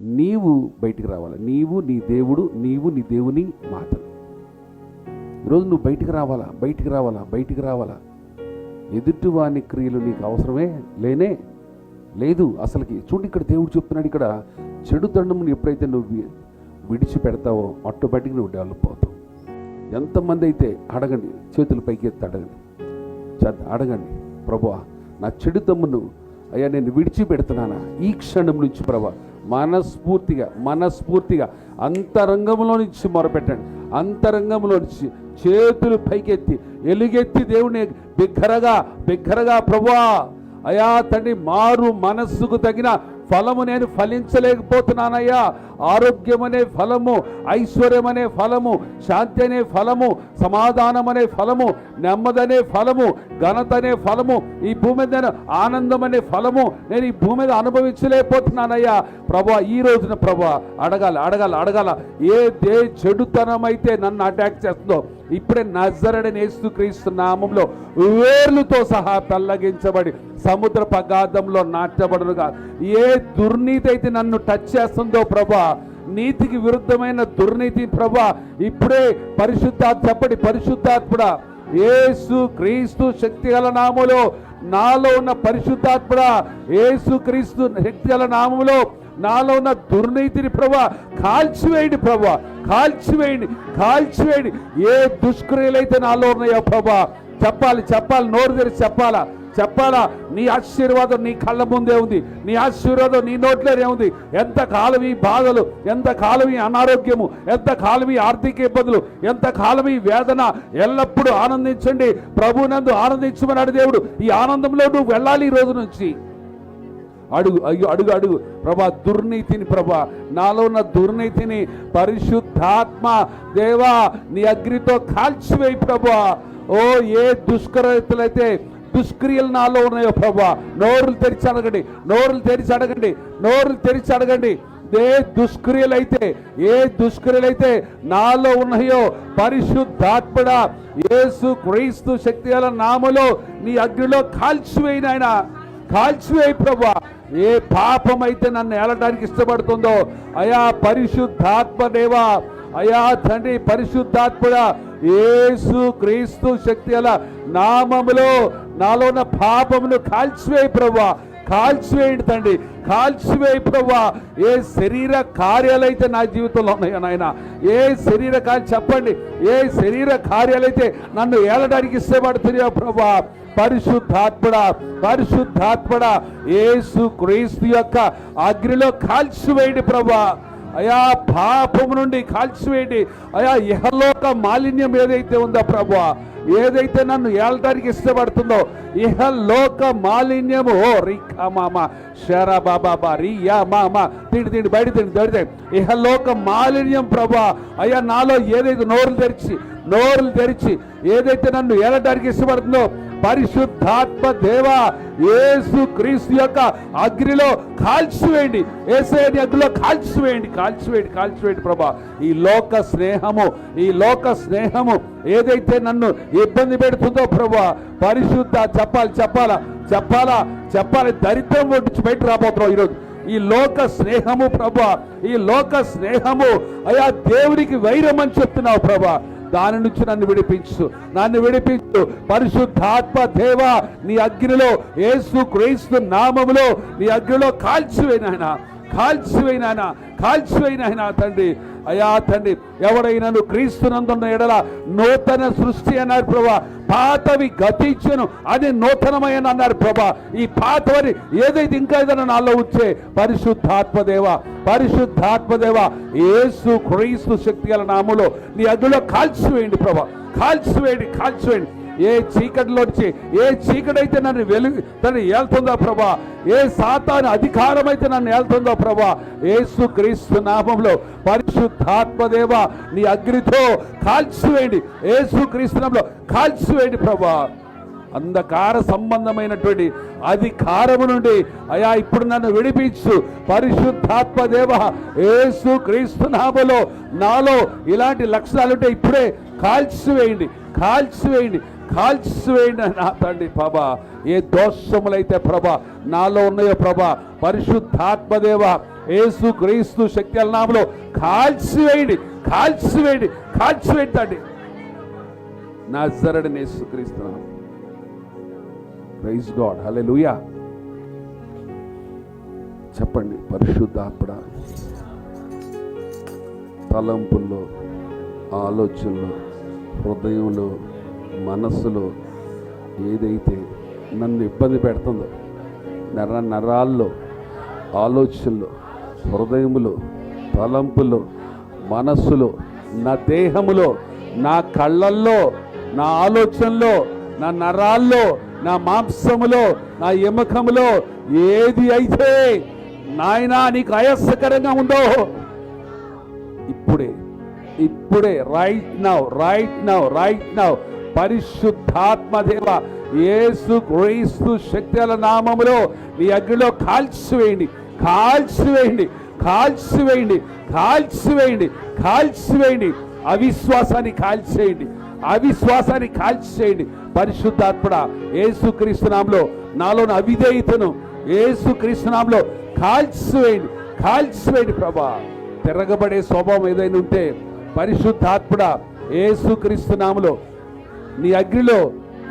నీవు బయటికి రావాలి. నీవు నీ దేవుడు నీవు నీ దేవుని మాటలు ఈరోజు నువ్వు బయటికి రావాలా? బయటికి రావాలా? బయటికి రావాలా? ఎదుటివాని క్రియలు నీకు అవసరమే? లేనే? లేదు. అసలుకి చూడు ఇక్కడ దేవుడు చెప్తున్నాడు ఇక్కడ చెడు దండమును ఎప్పుడైతే నువ్వు విడిచి విడిచిపెడతావో ఆటోమేటిక్గా నువ్వు డెవలప్ అవుతావు. ఎంతమంది అయితే అడగండి చేతులు పైకి ఎత్తి అడగండి. అడగండి. ప్రభా నా చెడు తమ్మును అయ్యా నేను విడిచిపెడుతున్నానా? ఈ క్షణం నుంచి ప్రభా మనస్ఫూర్తిగా మనస్ఫూర్తిగా అంతరంగంలో నుంచి మొరపెట్టండి. అంతరంగంలో నుంచి చేతులు పైకెత్తి ఎలుగెత్తి దేవుని బిగ్గరగా బిగ్గరగా ప్రభువా అయా తండ్రి మారు మనస్సుకు తగిన ఫలము నేను ఫలించలేకపోతున్నానయ్యా. ఆరోగ్యం అనే ఫలము ఐశ్వర్యం అనే ఫలము శాంతి అనే ఫలము సమాధానం అనే ఫలము నెమ్మదనే ఫలము ఘనత అనే ఫలము ఈ భూమి మీద నేను ఆనందం అనే ఫలము నేను ఈ భూమి మీద అనుభవించలేకపోతున్నానయ్యా. ప్రభా ఈ రోజున ప్రభా అడగాల అడగాల అడగాల ఏ దే చెడుతనం అయితే నన్ను అటాక్ చేస్తుందో ఇప్పుడే నజరడని యేసుక్రీస్తు నామంలో వేర్లుతో సహా తల్లగించబడి సముద్ర పగాధంలో నాటబడునుగా. ఏ దుర్నీతి అయితే నన్ను టచ్ చేస్తుందో ప్రభా నీతికి విరుద్ధమైన దుర్నీతి ప్రభా ఇప్పుడే పరిశుద్ధాత్మ చెప్పడి పరిశుద్ధాత్ముడా. ఏసు క్రీస్తు శక్తి గల నామములో నాలో ఉన్న పరిశుద్ధాత్మడ ఏసు క్రీస్తు శక్తి గల నామములో నాలో ఉన్న దుర్నీతిని ప్రభా కాల్చివేయండి ప్రభా కాల్చివేయండి కాల్చివేయండి. ఏ దుష్క్రియలైతే నాలో ఉన్నాయో ప్రభా చెప్పాలి చెప్పాలి నోరు తెరిచి చెప్పాలా? చెప్పాలా? నీ ఆశీర్వాదం నీ కళ్ళ ముందే ఉంది. నీ ఆశీర్వాదం నీ నోట్లోనే ఉంది. ఎంత కాలం ఈ బాధలు ఎంత కాలం ఈ అనారోగ్యము ఎంత కాలం ఈ ఆర్థిక ఇబ్బందులు ఎంత కాలం ఈ వేదన ఎల్లప్పుడూ ఆనందించండి. ప్రభునందు ఆనందించమన్నాడు దేవుడు ఈ ఆనందంలో నువ్వు వెళ్ళాలి ఈ రోజు నుంచి. అడుగు అయ్యో అడుగు అడుగు. ప్రభా దుర్నీతిని ప్రభా నాలో ఉన్న దుర్నీతిని పరిశుద్ధాత్మ దేవా నీ అగ్నితో కాల్చివేయి ప్రభా. ఓ ఏ దుష్కరతలైతే దుష్క్రియలు నాలో ఉన్నాయో ప్రభా నోరులు తెరిచి అడగండి. నోరులు తెరిచి అడగండి. నోరులు తెరిచి అడగండి. ఏ దుష్క్రియలైతే ఏ దుష్క్రియలైతే నాలో ఉన్నాయో పరిశుద్ధాత్మడ యేసు క్రీస్తు శక్తి గల నామలో నీ అగ్నిలో కాల్చివేయిన ఆయన. కాల్చివేయి ప్రభా ఏ పాపం అయితే నన్ను ఏలడానికి ఇష్టపడుతుందో అయా పరిశుద్ధాత్మ దేవా అయా తండ్రి పరిశుద్ధాత్మడ యేసు క్రీస్తు శక్తి గల నామములో నాలో ఉన్న పాపమును కాల్చివేయి ప్రభా కాల్చివేయండి తండ్రి. కాల్చివేయి ప్రభా ఏ శరీర కార్యాలైతే నా జీవితంలో ఉన్నాయో నాయన ఏ శరీర కార్య చెప్పండి. ఏ శరీర కార్యాలైతే నన్ను ఏలడానికి ఇష్టపడుతున్నాయో ప్రభా పరిశుద్ధాత్మడ పరిశుద్ధాత్మడ ఏసు క్రీస్తు యొక్క అగ్నిలో కాల్చివేయండి ప్రభా అయా పాపము నుండి కాల్చివేయండి. అయా ఇహలోక మాలిన్యం ఏదైతే ఉందో ప్రభా ఏదైతే నన్ను ఏలటానికి ఇష్టపడుతుందో ఇహ లోక మాలిన్యము. ఓ రికా మామ షరా బాబా రియా మామ. తిండి తిండి బయట తిండి దొరితే ఇహ ఇహలోక మాలిన్యం ప్రభా. అయ్యా నాలో ఏదైతే నోరులు తెరిచి నోరులు తెరిచి ఏదైతే నన్ను ఏలటానికి ఇష్టపడుతుందో పరిశుద్ధాత్మ దేవ యేసు క్రీస్తు యొక్క అగ్నిలో కాల్చివేయండి. ఏసేని అగ్నిలో కాల్చివేయండి కాల్చివేయండి కాల్చివేయండి ప్రభా. ఈ లోక స్నేహము ఈ లోక స్నేహము ఏదైతే నన్ను ఇబ్బంది పెడుతుందో ప్రభా పరిశుద్ధ చెప్పాలి చెప్పాలా చెప్పాలా చెప్పాలి దరిద్రం ఒడ్చి బయట రాబోతున్నావు ఈరోజు. ఈ లోక స్నేహము ప్రభా ఈ లోక స్నేహము అయా దేవునికి వైరం అని చెప్తున్నావు ప్రభా. దాని నుంచి నన్ను విడిపించు. నన్ను విడిపించు. పరిశుద్ధాత్మ దేవ నీ అగ్నిలో ఏసు క్రీస్తు నామములో నీ అగ్నిలో కాల్చివేనాయన కాల్చివేనాయన కాల్చివేనాయన తండ్రి. అయా తండ్రి ఎవడైనాను క్రీస్తునందున్న ఎడల నూతన సృష్టి అన్నారు ప్రభా. పాతవి గతించను అది నూతనమైన అన్నారు ప్రభా. ఈ పాతవని ఏదైతే ఇంకా ఏదైనా నాలో వచ్చే పరిశుద్ధాత్మదేవ పరిశుద్ధాత్మదేవ ఏసు క్రీస్తు శక్తి గల నామములో నీ అగ్నిలో కాల్చివేయండి ప్రభా. కాల్చివేయండి కాల్చివేయండి. ఏ చీకటిలో వచ్చి ఏ చీకటైతే నన్ను వెలుగు తను ఏళ్తుందో ప్రభా ఏ సాతాను అధికారం అయితే నన్ను ఏళ్తుందో ప్రభా ఏసు క్రీస్తు నామంలో పరిశుద్ధాత్మదేవ నీ అగ్నితో కాల్చివేయండి. ఏసు క్రీస్తు నామంలో కాల్చివేయండి ప్రభా. అంధకార సంబంధమైనటువంటి అధికారము నుండి అయా ఇప్పుడు నన్ను విడిపించు. పరిశుద్ధాత్మ దేవ ఏసు క్రీస్తు నామలో నాలో ఇలాంటి లక్షణాలుంటే ఇప్పుడే కాల్చివేయండి కాల్చివేయండి. కాల్చివేయండి నా తండ్రి ప్రభ. ఏ దోషములైతే ప్రభ నాలో ఉన్నాయో ప్రభా పరిశుద్ధాత్మదేవ ఏసు క్రీస్తు శక్తి నామలో కాల్చివేయండి కాల్చివేయండి కాల్చివేయండి తండ్రి. జరడి నేసు క్రీస్తు ప్రైజ్ గాడ్. లూయా చెప్పండి పరిశుద్ధాత్మడ. తలంపుల్లో ఆలోచనలో హృదయంలో మనస్సులో ఏదైతే నన్ను ఇబ్బంది పెడుతుందో నర నరాల్లో ఆలోచనలో హృదయములో తలంపులో మనస్సులో నా దేహములో నా కళ్ళల్లో నా ఆలోచనలో నా నరాల్లో నా మాంసములో నా ఎముఖములో ఏది అయితే నాయనా నీకు అయస్సకరంగా ఉందో ఇప్పుడే right now right now right now పరిశుద్ధాత్మ దేవ యేసు క్రీస్తు శక్తుల నామములో నీ అగ్నిలో కాల్చివేయండి కాల్చివేయండి కాల్చివేయండి కాల్చివేయండి కాల్చివేయండి. అవిశ్వాసాన్ని కాల్చేయండి అవిశ్వాసాన్ని కాల్చేయండి పరిశుద్ధాత్మడ ఏసు క్రీస్తునాంలో నాలోని అవిధేయతను ఏసు క్రీస్తునాంలో కాల్చివేయండి కాల్చివేయండి ప్రభా. తిరగబడే స్వభావం ఏదైనా ఉంటే పరిశుద్ధాత్ముడ ఏసుక్రీస్తు నాములో నీ అగ్నిలో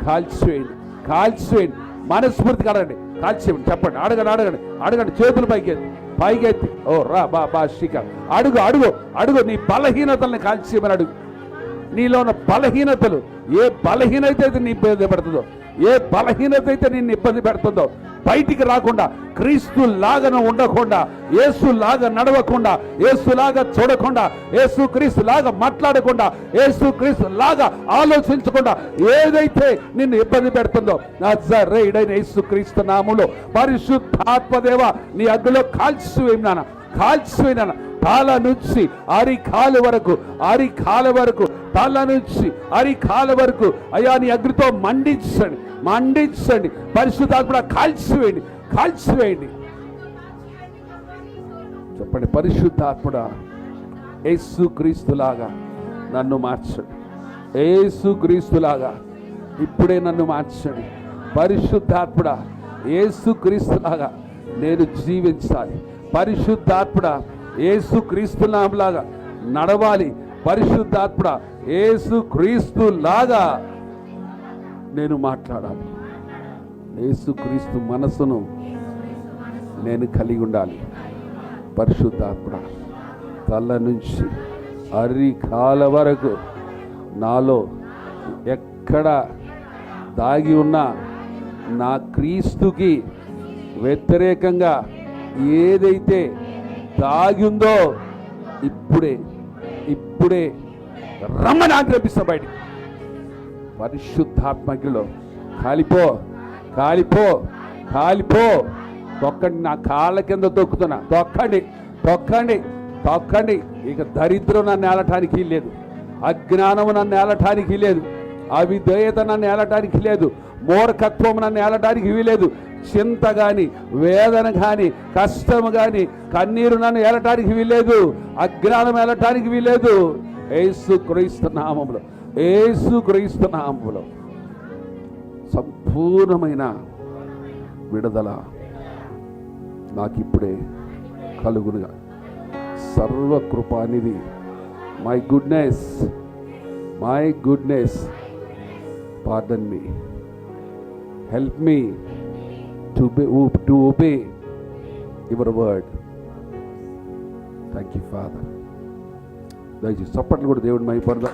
కాల్చివేయండి. కాల్చివేయండి. మనస్ఫూర్తిగా అడగండి. కాల్చివేయండి. చెప్పండి. అడగండి అడగండి. అడగండి. చేతులు పైకి ఎత్తి పైకి ఎత్తి ఓ రా బా బా శిఖ అడుగు అడుగు అడుగు. నీ బలహీనతల్ని కాల్చివేయమని అడుగు. నీలో ఉన్న బలహీనతలు ఏ బలహీనత అయితే నీ ఇబ్బంది పెడుతుందో ఏ బలహీనత అయితే నిన్ను ఇబ్బంది పెడుతుందో బయటికి రాకుండా క్రీస్తు లాగన ఉండకుండా ఏసు లాగా నడవకుండా ఏసు లాగా చూడకుండా ఏసు క్రీస్తు లాగా మాట్లాడకుండా ఏసు క్రీస్తు లాగా ఆలోచించకుండా ఏదైతే నిన్ను ఇబ్బంది పెడుతుందో నజరేయుడైన యేసు క్రీస్తు నాములో పరిశుద్ధాత్మదేవ నీ అగ్గిలో కాల్చివేయనాన కాల్చివేయనాన తల నుంచి అరి కాలు వరకు అరి కాలు వరకు తల నుంచి అరి కాలు వరకు. అయ్యా నీ అగ్నితో మండించండి మండించండి. పరిశుద్ధాత్మ కాల్చివేయండి కాల్చివేయండి. చెప్పండి పరిశుద్ధాత్ముడ యేసు క్రీస్తులాగా నన్ను మార్చండి. యేసు క్రీస్తులాగా ఇప్పుడే నన్ను మార్చండి. పరిశుద్ధాత్ముడ యేసు క్రీస్తులాగా నేను జీవించాలి. పరిశుద్ధాత్ముడ యేసు క్రీస్తులాగా నడవాలి. పరిశుద్ధాత్మ ఏసు క్రీస్తు క్రీస్తులాగా నేను మాట్లాడాలి. ఏసు క్రీస్తు మనసును నేను కలిగి ఉండాలి. పరిశుద్ధాత్మ తల నుంచి అరి కాల వరకు నాలో ఎక్కడ దాగి ఉన్న నా క్రీస్తుకి వ్యతిరేకంగా ఏదైతే దాగి ఉందో ఇప్పుడే ఇప్పుడే రమ్మని ఆగ్రహిస్తా బయటికి. పరిశుద్ధాత్మకిలో కాలిపో కాలిపో కాలిపో. తొక్కండి నా కాళ్ళ కింద తొక్కుతున్నా. తొక్కండి తొక్కండి తొక్కండి. ఇక దరిద్రం నన్ను ఏలటానికి లేదు అజ్ఞానము నన్ను ఏలటానికి లేదు అవిధేయత నన్ను ఏలటానికి లేదు. మూర్ఖత్వం నన్ను ఏలటానికి వీలేదు చింత కానీ వేదన కానీ కష్టము కానీ కన్నీరు నన్ను ఏలటానికి వీలేదు అజ్ఞానం ఏలటానికి వీలేదు ఏసు క్రీస్తు నామంలో ఏసు క్రీస్తు నామంలో సంపూర్ణమైన విడుదల నాకు ఇప్పుడే కలుగునుగా. సర్వకృపానిది my goodness my goodness pardon me help me to be to obey your word thank you father దయచేసి చప్పట్లు కూడా దేవుడు మై పడదా